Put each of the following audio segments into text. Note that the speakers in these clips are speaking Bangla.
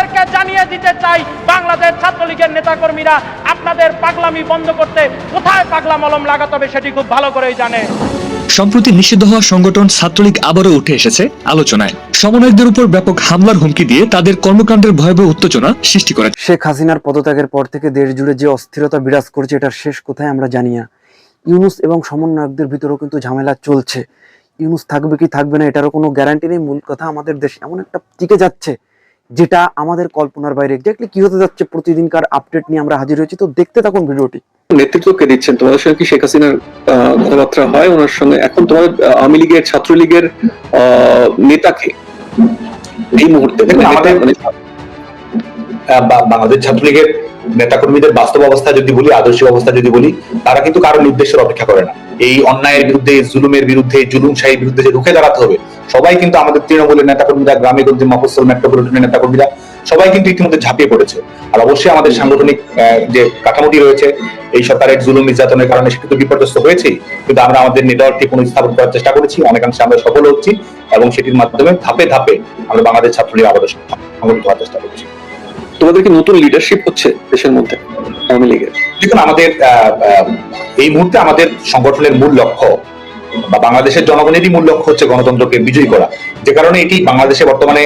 আপনাদেরকে জানিয়ে দিতে চাই বাংলাদেশ ছাত্রলীগের নেতাকর্মীরা আপনাদের পাগলামি বন্ধ করতে কোথায় পাগলা মলম লাগাতে হবে সেটি খুব ভালো করেই জানে। সম্প্রতি নিষিদ্ধ হওয়া সংগঠন ছাত্রলীগ আবারও উঠে এসেছে আলোচনায়। সমন্বয়কদের উপর ব্যাপক হামলার হুমকি দিয়ে তাদের কর্মকাণ্ডের ভয়াবহ উত্তেজনা সৃষ্টি করে শেখ হাসিনার পদত্যাগের পর থেকে দেশ জুড়ে যে অস্থিরতা বিরাজ করছে এটার শেষ কোথায় আমরা জানি না। ইউনুস এবং সমন্বয়কদের ভিতরেও কিন্তু ঝামেলা চলছে। ইউনুস থাকবে কি থাকবে না এটারও কোনো গ্যারান্টি নেই। মূল কথা আমাদের দেশ এমন একটা টিকে যাচ্ছে যেটা আমাদের কল্পনার বাইরে। এক্স্যাক্টলি কি হতে যাচ্ছে প্রতিদিনকার আপডেট নিয়ে আমরা হাজির হয়েছি তো দেখতে থাকুন ভিডিওটি। নেতৃত্ব কে দিচ্ছেন। তোমাদের সঙ্গে কি শেখ হাসিনার কথাবার্তা হয়? ওনার সঙ্গে এখন তোমাদের আওয়ামী লীগের ছাত্রলীগের আহ, নেতাকে এই মুহূর্তে বাংলাদেশ ছাত্রলীগের নেতাকর্মীদের বাস্তব অবস্থা যদি বলি আদর্শিক অবস্থা যদি বলি তারা কিন্তু কারও নির্দেশের অপেক্ষা করে না। এই অন্যায়ের বিরুদ্ধে, জুলুমের বিরুদ্ধে, জুলুম শাহীর বিরুদ্ধে যে রুখে দাঁড়াতে হবে, সবাই কিন্তু আমাদের তৃণমূলের নেতাকর্মীরা, গ্রামে গঞ্জে মফস্বল মেট্রোপলিটনের নেতাকর্মীরা, সবাই কিন্তু ইতিমধ্যে ঝাঁপিয়ে পড়েছে। আর অবশ্যই আমাদের সাংগঠনিক যে কাঠামোটি রয়েছে, এই সরকারের জুলুম, নির্যাতনের কারণে সেটা বিপর্যস্ত হয়েছেই। কিন্তু আমরা আমাদের নেটওয়ার্কটি পুনঃস্থাপন করার চেষ্টা করেছি, অনেকাংশে আমরা সফল হচ্ছি এবং সেটির মাধ্যমে ধাপে ধাপে আমরা বাংলাদেশ ছাত্রলীগ আবারও সংগঠিত হওয়ার চেষ্টা করছি। তোমাদের কি নতুন লিডারশিপ হচ্ছে দেশের মধ্যে? আওয়ামী লীগের? দেখুন, আমাদের এই মুহূর্তে আমাদের সংগঠনের মূল লক্ষ্য বা বাংলাদেশের জনগণেরই মূল লক্ষ্য হচ্ছে গণতন্ত্রকে বিজয়ী করা। যে কারণে এটি বাংলাদেশে বর্তমানে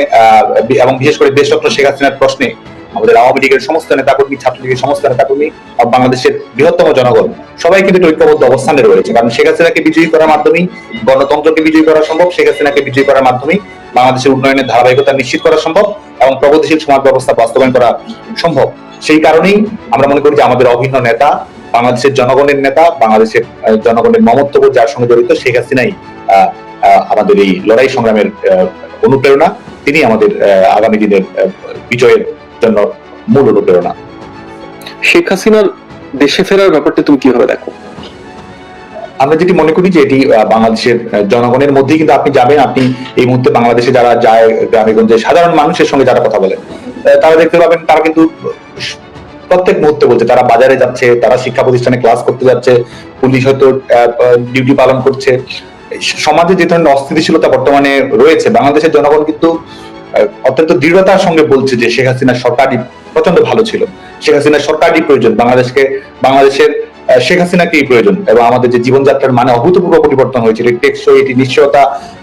এবং বিশেষ করে দেশরত্ন শেখ হাসিনার প্রশ্নে আমাদের আওয়ামী লীগের সমস্ত নেতাকর্মী, ছাত্রলীগের সমস্ত নেতাকর্মী বাংলাদেশের বৃহত্তম জনগণ সবাই কিন্তু ঐক্যবদ্ধ অবস্থানে রয়েছে। কারণ শেখ হাসিনাকে বিজয়ী করার মাধ্যমেই, গণতন্ত্রকে বিজয়ী করা সম্ভব, শেখ হাসিনাকে বিজয়ী করার মাধ্যমেই বাংলাদেশের উন্নয়নের ধারাবাহিকতা নিশ্চিত করা সম্ভব। এবং প্রগতিশীল সমাজ ব্যবস্থা বাস্তবায়ন করা সম্ভব। সেই কারণেই আমরা মনে করি যে আমাদের অভিন্ন নেতা, বাংলাদেশের জনগণের নেতা, বাংলাদেশের জনগণের মমত্ববোধ যার সঙ্গে জড়িত, শেখ হাসিনাই আমাদের এই লড়াই সংগ্রামের অনুপ্রেরণা। তিনি আমাদের আগামী দিনের বিজয়ের জন্য মূল অনুপ্রেরণা। শেখ হাসিনার দেশে ফেরার ব্যাপারটা তুমি কীভাবে দেখো? আমরা যেটি মনে করি যে এটি বাংলাদেশের জনগণের মধ্যেই কিন্তু আপনি যাবেন, আপনি এই মুহূর্তে বাংলাদেশে যারা যায় গ্রামেগঞ্জে, সাধারণ মানুষের সঙ্গে যারা কথা বলেন তারা দেখতে পাবেন, তারা কিন্তু প্রত্যেক মুহূর্তে বলছে, তারা বাজারে যাচ্ছে, তারা শিক্ষা প্রতিষ্ঠানে ক্লাস করতে যাচ্ছে, পুলিশ হয়তো ডিউটি পালন করছে। সমাজে যে ধরনের অস্থিতিশীলতা বর্তমানে রয়েছে, বাংলাদেশের জনগণ কিন্তু অত্যন্ত দৃঢ়তার সঙ্গে বলছে যে শেখ হাসিনার সরকারই প্রচণ্ড ভালো ছিল। শেখ হাসিনার সরকারই প্রয়োজন। বাংলাদেশকে, বাংলাদেশের শেখ হাসিনাকেই প্রয়োজন এবং আমাদের যে জীবনযাত্রার মানে অভূতপূর্ব পরিবর্তন হয়েছে টেকসই এটি নিশ্চয়তা,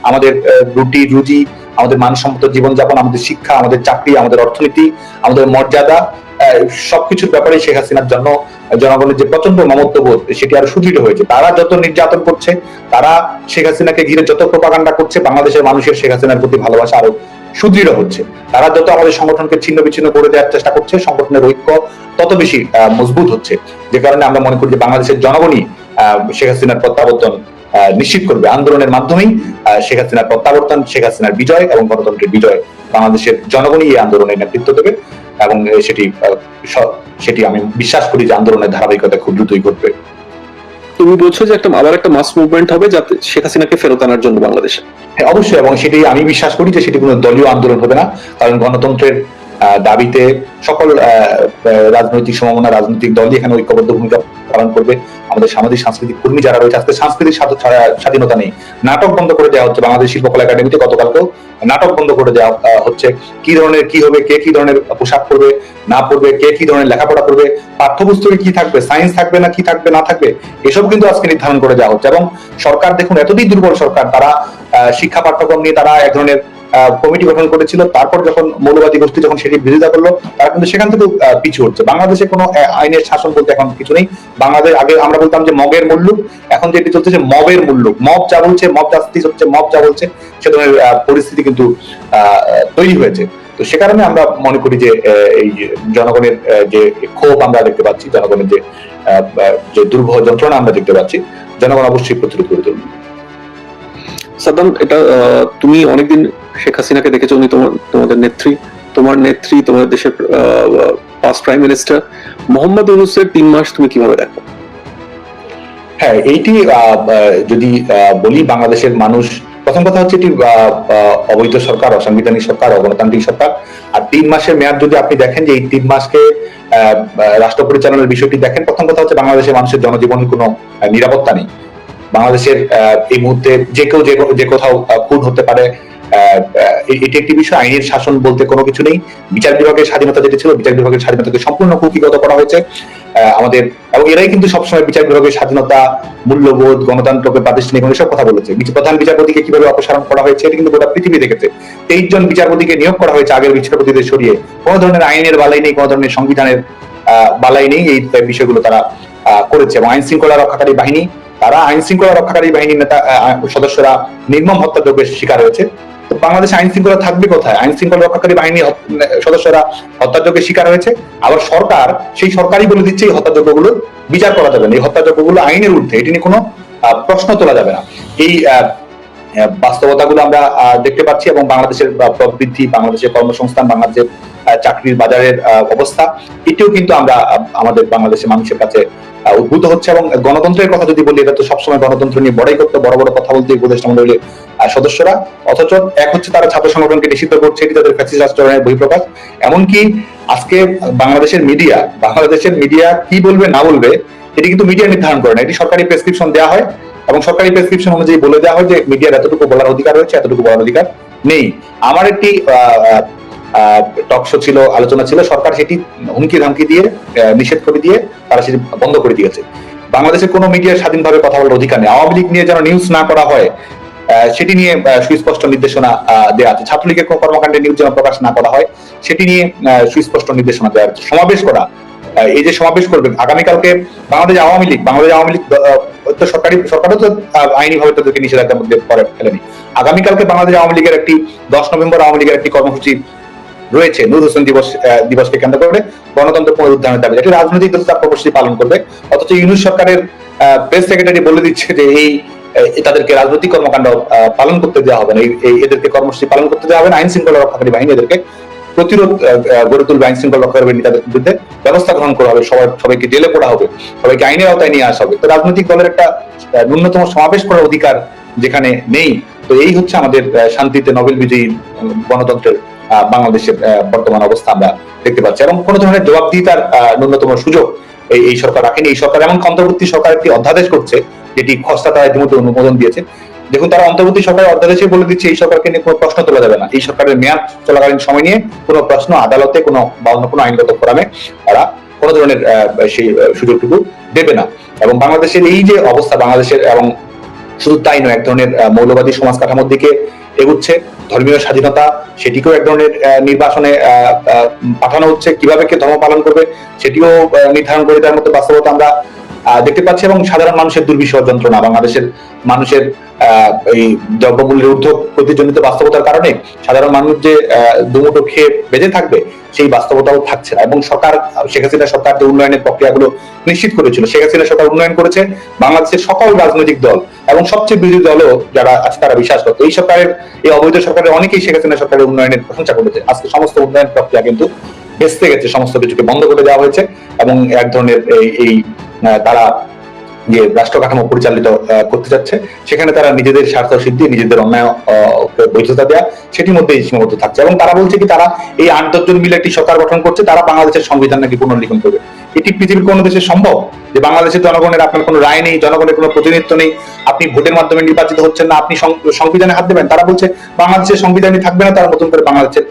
আমাদের রুটি, রুজি, আমাদের মানসম্মত জীবনযাপন, আমাদের শিক্ষা, আমাদের চাকরি, আমাদের অর্থনীতি, আমাদের মর্যাদা সবকিছুর ব্যাপারে শেখ হাসিনার জন্য, জনগণের যে প্রচণ্ড মমত্ববোধ, সেটি আরও সুদৃঢ় হয়েছে। তারা যত নির্যাতন করছে, তারা শেখ হাসিনাকে ঘিরে যত প্রপাগান্ডা করছে, বাংলাদেশের মানুষের শেখ হাসিনার প্রতি ভালোবাসা আরও সুদৃঢ় হচ্ছে। তারা যত আমাদের সংগঠনকে ছিন্ন বিচ্ছিন্ন করে দেওয়ার চেষ্টা করছে, সংগঠনের ঐক্য তত বেশি মজবুত হচ্ছে। যে কারণে আমরা মনে করি যে বাংলাদেশের জনগণই শেখ হাসিনার প্রত্যাবর্তন নিশ্চিত করবে। আন্দোলনের মাধ্যমেই শেখ হাসিনার প্রত্যাবর্তন, শেখ হাসিনার বিজয় এবং গণতন্ত্রের বিজয় বাংলাদেশের জনগণই এই আন্দোলনের নেতৃত্ব দেবে এবং সেটি সেটি আমি বিশ্বাস করি যে আন্দোলনের ধারাবাহিকতা খুব দ্রুতই ঘটবে। তুমি বলছো যে একটা আবার একটা মাস মুভমেন্ট হবে যাতে শেখ হাসিনাকে ফেরত আনার জন্য বাংলাদেশে। হ্যাঁ অবশ্যই, এবং সেটাই আমি বিশ্বাস করি যে সেটি কোনো দলীয় আন্দোলন হবে না, কারণ গণতন্ত্রের দাবিতে সকল রাজনৈতিক সমমনা, রাজনৈতিক দলই এখানে ঐক্যবদ্ধ ভূমিকা পালন করবে। আমাদের সামাজিক, সাংস্কৃতিক কর্মী যারা রয়েছে, আজকে সাংস্কৃতিক স্বাধীনতা নেই। নাটক বন্ধ করে দেওয়া হচ্ছে বাংলাদেশ শিল্পকলা একাডেমিতে গতকালকেও। নাটক বন্ধ করে দেওয়া হচ্ছে। কি ধরনের, কি হবে, কে কি ধরনের পোশাক পরবে, না পরবে, কে কি ধরনের লেখাপড়া করবে, পাঠ্যপুস্তকে কি থাকবে, সায়েন্স থাকবে না, কি থাকবে, না থাকবে এসব কিন্তু আজকে নির্ধারণ করে দেওয়া হচ্ছে। এবং সরকার, দেখুন, এতদিন দুর্বল সরকার, তারা শিক্ষা পাঠ্যক্রম নিয়ে তারা এক ধরনের কমিটি গঠন করেছিল, তারপর যখন মৌলবাদী গোষ্ঠী যখন সেটি বিরোধিতা করল, তারা কিন্তু সেখান থেকে পিছু হচ্ছে বাংলাদেশে কোনো আইনের শাসন বলতে এখন কিছু নেই। বাংলাদেশ আগে আমরা বলতাম যে মগের মুল্লুক, এখন যেটি চলছে যে মবের মুল্লুক। মব যা বলছে, মব জাস্টিস হচ্ছে, মব যা বলছে, সে ধরনের পরিস্থিতি কিন্তু তৈরি হয়েছে। তো সে কারণে আমরা মনে করি যে এই জনগণের যে ক্ষোভ আমরা দেখতে পাচ্ছি, জনগণের যে দুর্ভোগ যন্ত্রণা আমরা দেখতে পাচ্ছি, জনগণ অবশ্যই প্রতিরোধ করে তুলবে। সাদ্দাম, এটা তুমি অনেকদিন শেখ হাসিনাকে দেখেছ, উনি তোমার, তোমাদের নেত্রী। তোমার নেত্রী তোমাদের দেশের ফার্স্ট প্রাইম মিনিস্টার মোহাম্মদ ইউনুসের তিন মাস তুমি কীভাবে দেখো? হ্যাঁ এইটি যদি বলি বাংলাদেশের মানুষ, প্রথম কথা হচ্ছে এটি অবৈধ সরকার, অসাংবিধানিক সরকার, অগণতান্ত্রিক সরকার। আর তিন মাসের মেয়াদ যদি আপনি দেখেন যে এই তিন মাসকে রাষ্ট্র পরিচালনার বিষয়টি দেখেন, প্রথম কথা হচ্ছে বাংলাদেশের মানুষের জনজীবনের কোনো নিরাপত্তা নেই। বাংলাদেশের এই মুহূর্তে যে কেউ যে যে কোথাও খুন হতে পারে এটি একটি বিষয়, আইনের শাসন বলতে কোনো কিছু নেই। বিচার বিভাগের স্বাধীনতা যেটি ছিল, বিচার বিভাগের স্বাধীনতাকে সম্পূর্ণ কুকিগত করা হয়েছে। আমাদের, এবং এরাই কিন্তু সবসময় বিচার বিভাগের স্বাধীনতা, মূল্যবোধ, গণতন্ত্রকে প্রাতিষ্ঠানিক এসব কথা বলেছে। প্রধান বিচারপতিকে কীভাবে অপসারণ করা হয়েছে, এটা কিন্তু গোটা পৃথিবী দেখেছে। তেইশ জন বিচারপতিকে নিয়োগ করা হয়েছে আগের বিচারপতিদের সরিয়ে। কোনো ধরনের আইনের বালাই নেই, কোনো ধরনের সংবিধানের বালাই নেই, এই বিষয়গুলো তারা করেছে। এবং আইন শৃঙ্খলা রক্ষাকারী বাহিনী তারা আইন শৃঙ্খলা রক্ষাকারী বাহিনীর নেতা সদস্যরা নির্মম হত্যাযজ্ঞের শিকার হয়েছে। তো বাংলাদেশে আইন শৃঙ্খলা থাকবে কোথায়? আইন শৃঙ্খলা রক্ষাকারী বাহিনী সদস্যরা হত্যাযজ্ঞের শিকার হয়েছে। আবার সরকার, সেই সরকারই বলে দিচ্ছে এই হত্যাযজ্ঞগুলো বিচার করা যাবে না। এই হত্যাযজ্ঞগুলো আইনের ঊর্ধ্বে, এটি নিয়ে কোনো প্রশ্ন তোলা যাবে না। এই বাস্তবতাগুলো আমরা দেখতে পাচ্ছি এবং বাংলাদেশের প্রবৃদ্ধি, বাংলাদেশের কর্মসংস্থান, বাংলাদেশের চাকরির বাজারের অবস্থা, এটিও কিন্তু আমরা আমাদের বাংলাদেশের মানুষের কাছে উদ্ভূত হচ্ছে এবং গণতন্ত্রের কথা যদি বলি, এটা তো সবসময় গণতন্ত্র নিয়ে বড়াই করতে, বড় বড় কথা বলতে উপদেষ্টা মন্ডলীর সদস্যরা। অথচ এক হচ্ছে তারা ছাত্র সংগঠনকে নিষিদ্ধ করছে, এটি তাদের ফ্যাসিস্ট আচরণের বহিঃপ্রকাশ। এমনকি আজকে বাংলাদেশের মিডিয়া বাংলাদেশের মিডিয়া কি বলবে, না বলবে, এটি কিন্তু মিডিয়া নির্ধারণ করে না। এটি সরকারি প্রেসক্রিপশন দেওয়া হয় এবং সরকারি প্রেসক্রিপশন অনুযায়ী বলে দেওয়া হয় যে মিডিয়ার এতটুকু বলার অধিকার রয়েছে, এতটুকু বলার অধিকার নেই। আমার একটি টক শো ছিল, আলোচনা ছিল, সরকার সেটি হুমকি ধামকি দিয়ে নিষেধ করে দিয়ে তারা সেটি বন্ধ করে দিয়েছে। বাংলাদেশের কোনো মিডিয়ার স্বাধীনভাবে কথা বলার অধিকার নেই। আওয়ামী লীগ নিয়ে যেন নিউজ না করা হয় সেটি নিয়ে সুস্পষ্ট নির্দেশনা দেওয়া আছে। ছাত্রলীগের কর্মকাণ্ডে নিউজ যেন প্রকাশ না করা হয়, সেটি নিয়ে সুস্পষ্ট নির্দেশনা দেওয়া আছে সমাবেশ করা এই যে সমাবেশ করবেন, আগামীকালকে বাংলাদেশ আওয়ামী লীগ, বাংলাদেশ আওয়ামী লীগ তো সরকারি, সরকারও তো আইনি ভাবে তাদেরকে নিষেধাজ্ঞার মধ্যে পরে ফেলেনি। আগামীকালকে বাংলাদেশ আওয়ামী লীগের একটি, দশ নভেম্বর আওয়ামী লীগের একটি কর্মসূচি রয়েছে। নূর হোসেন দিবস দিবসকে কেন্দ্র করে গণতন্ত্র পুনরুদ্ধারের দাবি। এটি রাজনৈতিক দল তার পালন করবে। অথচ ইউনুস সরকারের প্রেস সেক্রেটারি বলে দিচ্ছে যে এই তাদেরকে রাজনৈতিক কর্মকাণ্ড পালন করতে দেওয়া হবে না। এই- এদেরকে কর্মসূচি পালন করতে দেওয়া হবে না। আইন শৃঙ্খলা রক্ষাকারী বাহিনী এদেরকে প্রতিরোধ গড়ে তুলবে। আইন শৃঙ্খলা রক্ষাকারী তাদের বিরুদ্ধে ব্যবস্থা গ্রহণ করা হবে। সবাই, সবাইকে জেলে পড়া হবে। সবাইকে আইনের আওতায় নিয়ে আসা হবে। তো রাজনৈতিক দলের একটা ন্যূনতম সমাবেশ করার অধিকার যেখানে নেই তো এই হচ্ছে আমাদের শান্তিতে নোবেল বিজয়ী গণতন্ত্রের বাংলাদেশের বর্তমান অবস্থা আমরা দেখতে পাচ্ছি। এবং কোনো ধরনের জবাবদিহিতার ন্যূনতম সুযোগ এই সরকার রাখেনি। এই সরকার এমন অন্তর্বর্তী সরকার একটি অধ্যাদেশ করছে, যেটি খসড়া তারা ইতিমধ্যে অনুমোদন দিয়েছে। দেখুন, তারা অন্তর্বর্তী সরকারের অধ্যাদেশে বলে দিচ্ছে, এই সরকারকে নিয়ে কোনো প্রশ্ন তোলা যাবে না। এই সরকারের মেয়াদ চলাকালীন সময় নিয়ে কোনো প্রশ্ন আদালতে কোনো বা অন্য কোনো আইনগত ফোরামে তারা কোনো ধরনের সেই সুযোগটুকু দেবে না। এবং বাংলাদেশের এই যে অবস্থা, বাংলাদেশের এবং শুধু তাই নয় এক ধরনের মৌলবাদী সমাজ কাঠামোর দিকে এগুচ্ছে। ধর্মীয় স্বাধীনতা সেটিকেও এক ধরনের আহ, পাঠানো হচ্ছে। কীভাবে কে ধর্ম পালন করবে সেটিও নির্ধারণ করে তার মধ্যে বাস্তবতা আমরা দেখতে পাচ্ছি এবং সাধারণ মানুষের দুর্বিষহ যন্ত্রণা বাংলাদেশের মানুষের এই দ্রব্যমূল্যের ঊর্ধ্ব প্রতিজনিত বাস্তবতার কারণে সাধারণ মানুষ যে দুমুঠো খেয়ে বেঁচে থাকবে সেই বাস্তবতাও থাকছে না। এবং সরকার, শেখ হাসিনা সরকার যে উন্নয়নের প্রক্রিয়াগুলো নিশ্চিত করেছিল, শেখ হাসিনা সরকার উন্নয়ন করেছে বাংলাদেশের সকল রাজনৈতিক দল এবং সবচেয়ে বিরোধী দলও যারা আজকে তারা বিশ্বাস করতো এই সরকারের, এই অবৈধ সরকারের অনেকেই শেখ হাসিনা সরকারের উন্নয়নের প্রশংসা করেছে। আজকে সমস্ত উন্নয়ন প্রক্রিয়া কিন্তু বেসতে গেছে, সমস্ত কিছুকে বন্ধ করে দেওয়া হয়েছে এবং এক ধরনের এই তারা যে রাষ্ট্র কাঠামো পরিচালিত করতে যাচ্ছে, সেখানে তারা নিজেদের স্বার্থ সিদ্ধি, নিজেদের অন্যায় বৈধতা দেয়া, সেটির মধ্যে সীমাবদ্ধ থাকছে। এবং তারা বলছে কি, তারা এই আট দশজন মিলে একটি সরকার গঠন করছে, তারা বাংলাদেশের সংবিধান নাকি পুনর্লিখন করবে। এটি পৃথিবীর কোন দেশে সম্ভব? যে বাংলাদেশের জনগণের আপনার কোনো রায় নেই, জনগণের কোনো প্রতিনিধিত্ব নেই, আপনি ভোটের মাধ্যমে নির্বাচিত হচ্ছেন না, আপনি সংবিধানে হাত দেবেন? তারা বলছে, বাংলাদেশের সংবিধানই থাকবে না, তারা নতুন করে বাংলাদেশের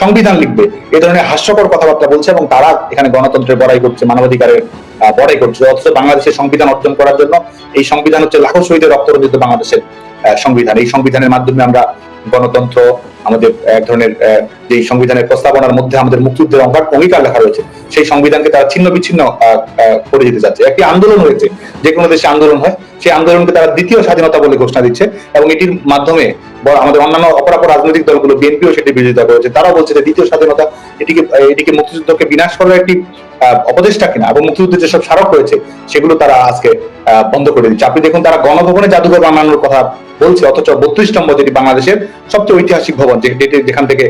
সংবিধান লিখবে। এ ধরনের হাস্যকর কথাবার্তা বলছে এবং তারা এখানে গণতন্ত্রের বড়াই করছে, মানবাধিকারের বড়াই করছে। অথচ বাংলাদেশের সংবিধান অর্জন করার জন্য এই সংবিধান হচ্ছে লাখো শহীদের রক্ত রঞ্জিত বাংলাদেশের সংবিধান। এই সংবিধানের মাধ্যমে আমরা গণতন্ত্র আমাদের, এক ধরনের যে সংবিধানের প্রস্তাবনার মধ্যে আমাদের মুক্তিযুদ্ধের অঙ্গার অঙ্গীকার লেখা রয়েছে, সেই সংবিধানকে তারা ছিন্ন বিচ্ছিন্ন করে দিতে চাচ্ছে একটি আন্দোলন হয়েছে, যে কোনো দেশে আন্দোলন হয়, সেই আন্দোলনকে তারা দ্বিতীয় স্বাধীনতা বলে ঘোষণা দিচ্ছে এবং এটির মাধ্যমে আমাদের অন্যান্য অপরাপর রাজনৈতিক দলগুলো, বিএনপিও সেটি বিরোধিতা করেছে। তারাও বলছে যে দ্বিতীয় স্বাধীনতা এটিকে এটিকে মুক্তিযুদ্ধকে বিনাশ করার একটি অপদেষ্টা কিনা এবং মুক্তিযুদ্ধের যেসব স্মারক রয়েছে, সেগুলো তারা আজকে বন্ধ করে দিচ্ছে। আপনি দেখুন, তারা গণভবনে জাদুঘর বানানোর কথা বলছে, অথচ বত্রিশ নম্বর যেটি বাংলাদেশের সবচেয়ে ঐতিহাসিক ভবন যেখান থেকে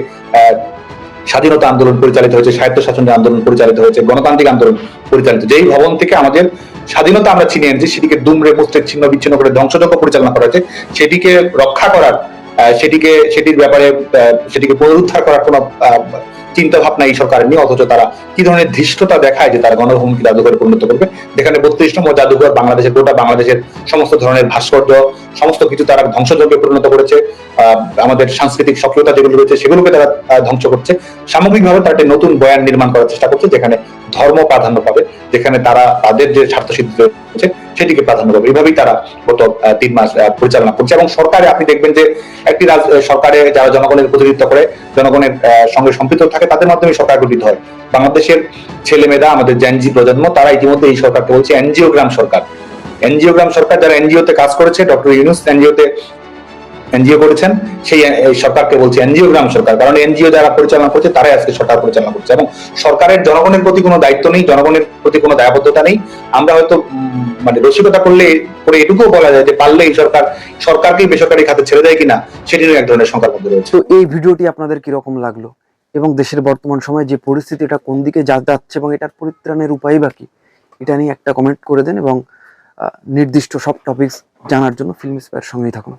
স্বাধীনতা আন্দোলন পরিচালিত হয়েছে স্বায়ত্ত শাসনের আন্দোলন পরিচালিত হয়েছে, গণতান্ত্রিক আন্দোলন পরিচালিত যেই ভবন থেকে আমাদের স্বাধীনতা আমরা ছিনিয়ে এনেছি, সেটিকে দুমড়ে, মুচড়ে, ছিন্ন, বিচ্ছিন্ন করে ধ্বংসযজ্ঞ পরিচালনা করা হয়েছে, সেটিকে রক্ষা করার সেটিকে, সেটির ব্যাপারে সেটিকে পুনরুদ্ধার করার কোনো চিন্তা ভাবনা এই সরকারের নিয়ে অথচ তারা কি ধরনের ধৃষ্টতা দেখায় যে তারা গণভূমিকে জাদুঘরে পরিণত করবে? যেখানে বত্রিশ নম্বর জাদুঘর বাংলাদেশের গোটা বাংলাদেশের সমস্ত ধরনের ভাস্কর্য, সমস্ত কিছু তারা ধ্বংসযজ্ঞে পরিণত করেছে আমাদের সাংস্কৃতিক সক্রিয়তা যেগুলো রয়েছে সেগুলোকে তারা ধ্বংস করছে। সামগ্রিকভাবে তারা একটি নতুন বয়ান নির্মাণ করার চেষ্টা করছে, যেখানে ধর্ম প্রাধান্য পাবে, যেখানে তারা তাদের যে স্বার্থ সিদ্ধি রয়েছে, সেটিকে প্রাধান্য পাবে। এইভাবেই তারা গত তিন মাস পরিচালনা করছে। এবং সরকারে আপনি দেখবেন যে একটি সরকারে যারা জনগণের প্রতিনিধিত্ব করে, জনগণের সঙ্গে সম্পৃক্ত থাকে, তাদের মাধ্যমে সরকার গঠিত হয়। বাংলাদেশের ছেলেমেয়েরা আমাদের জেনজি প্রজন্ম, তারা ইতিমধ্যে এই সরকারকে বলছে এনজিও গ্রাম সরকার। এনজিও গ্রাম সরকার যারা এনজিও তে কাজ করেছে, ডক্টর ইউনুস এনজিও তে এনজিও করেছেন, সেই সরকারকে বলছে এনজিও গ্রাম সরকার, কারণ এনজিও যারা পরিচালনা করছে, তারাই আজকে সরকার পরিচালনা করছে। এবং সরকারের জনগণের প্রতি কোনো দায়িত্ব নেই, জনগণের প্রতি কোনো দায়বদ্ধতা নেই। আমরা হয়তো মানে রসিকতা করলে করে এটুকুও বলা যায় যে পারলে এই সরকার, সরকারকেই বেসরকারি খাতে ছেড়ে দেয় কিনা সেটিরও এক ধরনের সংখ্যার মধ্যে রয়েছে তো এই ভিডিওটি আপনাদের কীরকম লাগল? এবং দেশের বর্তমান সময়ে যে পরিস্থিতি, এটা কোন দিকে যাচ্ছে এবং এটার পরিত্রাণের উপায় বাকি এটা নিয়ে একটা কমেন্ট করে দেন এবং নির্দিষ্ট সব টপিকস জানার জন্য ফিল্ম স্পেয়ার সঙ্গেই থাকুন।